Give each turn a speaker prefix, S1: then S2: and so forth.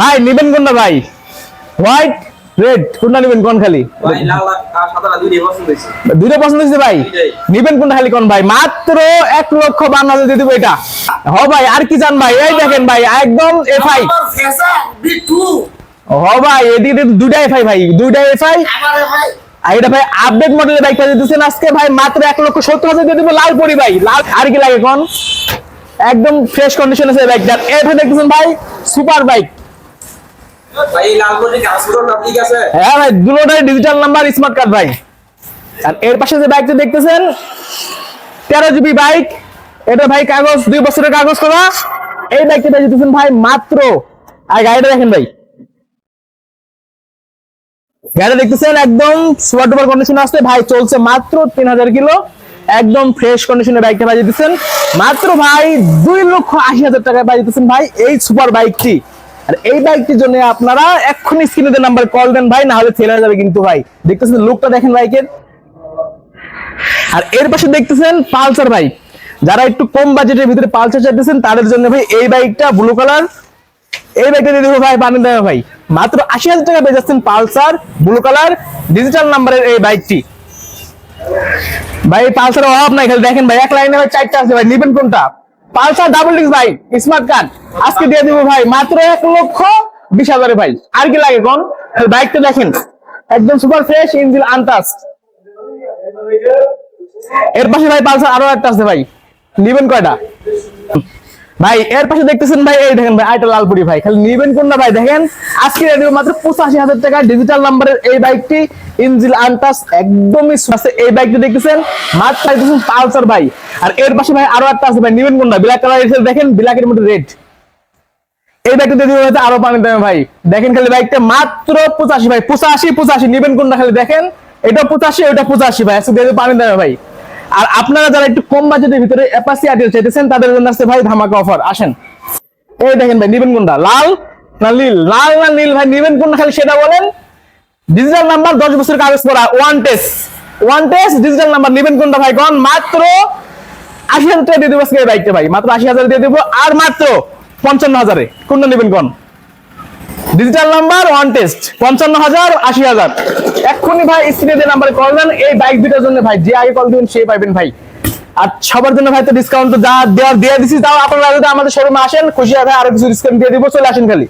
S1: ভাই নিবেন কোনটা ভাই? হোয়াইট রেড কোনটা নিবেন কোন খালি?
S2: ভাই লাল আর সাদা দুই পছন্দ হয়েছে।
S1: দুইটা পছন্দ হয়েছে ভাই। নিবেন কোনটা খালি কোন ভাই? মাত্র এক লক্ষ বান্ন হাজার দিয়ে দেবো এটা। হ ভাই আর কি জান ভাই? এই দেখেন ভাই একদম এফআই।
S3: আমার ফেসা
S1: হ ভাই এদিকে দুইটা এফআই ভাই দুইটা এফআই।
S3: ভাই
S1: আর এটা ভাই আপডেট মডেলের বাইকটা দিতেছেন আজকে ভাই মাত্র এক লক্ষ সত্তর হাজার দিয়ে দেবো লাল পরি ভাই। লাল আর কি লাগে কোন? একদম ফ্রেশ কন্ডিশন আছে বাইকটা এটা দেখতেছেন ভাই সুপার বাইক হ্যাঁ ভাই, দুটোটাই ডিজিটাল নাম্বার স্মার্ট কার্ড ভাই। আর এর পাশে যে বাইকটা দেখতেছেন, তেরো জিবি বাইক এটা ভাই কাগজ, দুই বছরের কাগজ করা। এই বাইকটা দেখতেছেন ভাই মাত্র, আর গাড়িটা দেখেন ভাই। দেখতেছেন, একদম সুপার ডুপার কন্ডিশন আসছে ভাই, চলছে মাত্র তিন হাজার কিলো। একদম ফ্রেশ কন্ডিশনে বাইকটা ভাই দিতেছেন। মাত্র ভাই দুই লক্ষ আশি হাজার টাকায় ভাই দিতেছেন ভাই এই সুপার বাইকটি আর এই বাইকটির জন্য আপনারা এক্ষুনি স্ক্রিনে নাম্বার কল দেন ভাই না হলে ফেল যাবে কিন্তু ভাই। দেখতেছেন লুকটা দেখেন বাইকের। আর এর পাশে দেখতেছেন পালসার বাইক। যারা একটু কম বাজেটের ভিতরে পালসার চাইতেছেন, তাদের জন্য ভাই এই বাইকটা ব্লু কালার এই বাইকটা দিয়ে দেবো ভাই পানি দেবে ভাই। মাত্র আশি হাজার টাকা পেয়ে যাচ্ছেন পালসার ব্লু কালার ডিজিটাল নাম্বারের এই বাইকটি। ভাই পালসার অভাব নাই, খালি দেখেন ভাই, এক লাইনে ভাই চারটা আছে ভাই, নিবেন কোনটা? পালসার ডাবল ডিস্ক ভাই স্মার্ট কার্ড আজকে দিয়ে দিব ভাই মাত্র এক লক্ষ বিশ হাজারে ভাই। আর কি লাগে কোন? বাইকটা দেখেন, একদম সুপার ফ্রেশ ইঞ্জিন আনটাস এর পাশে ভাই পালসার আরও একটা আছে ভাই। নিবেন কয়টা? ভাই, এর পাশে দেখতেছেন ভাই, এই দেখেন ভাই আইটা লালপুরি ভাই। খালি নিবেন কোনটা ভাই? দেখেন, আজকে মাত্র পঁচাশি হাজার টাকা। ডিজিটাল নাম্বারের এই বাইকটি ইঞ্জিল আনটাস একদমই আছে। এই বাইকটি দেখতেছেন? মাত্র দেখতেছেন পালসার ভাই। আর এর পাশে ভাই আরও একটা আছে ভাই, নিবেন কোনটা? ব্ল্যাক কালার দেখেন, ব্ল্যাকের মধ্যে রেড এই বাইকটা দিয়ে হয়তো আরও পানি দেবে ভাই। দেখেন খালি বাইকটা মাত্র পঁচাশি ভাই, পঁচাশি পঁচাশি। নিবেন কোনটা খালি দেখেন? এটা পঁচাশি, ওটা পঁচাশি ভাই, আজকে দিয়ে পানি দেবে ভাই। আর আপনারা যারা একটু কম বাজেটের ভিতরে অ্যাপাসি আইটেল চাইতেছেন, তাদের জন্য আছে ভাই ধামাকা অফার আসেন। এই দেখেন ভাই, নিবেন কোনটা? লাল না নীল? লাল না নীল ভাই, নিবেন কোনটা খালি সেটা বলেন। ডিজিটাল নাম্বার দশ বছর কাগজ করা one test one test digital number নিবেন কোনটা ভাই? কোন মাত্র আশি হাজার টাকা দিয়ে দেবো আজকে বাইকটা ভাই। মাত্র আশি হাজার দিয়ে দেবো, আর মাত্র পঞ্চান্ন হাজারে। কোনটা নেবেন কোন? ডিজিটাল নাম্বার ওয়ান টেস্ট পঞ্চান্ন হাজার, আশি হাজার। এক্ষুনি ভাই স্ক্রিনে নাম্বারে কল দেন, এই বাইক দুটার জন্য ভাই, যে আগে কল দিবেন, সে পাইবেন ভাই। আর সবার জন্য ভাই তো ডিসকাউন্ট তো যা দেওয়ার, দিয়ে দিছি, তাও আপনারা যদি আমাদের শোরুমে আসেন, খুশি হবে, আরও কিছু ডিসকাউন্ট দিয়ে দিব, চলে আসেন খালি।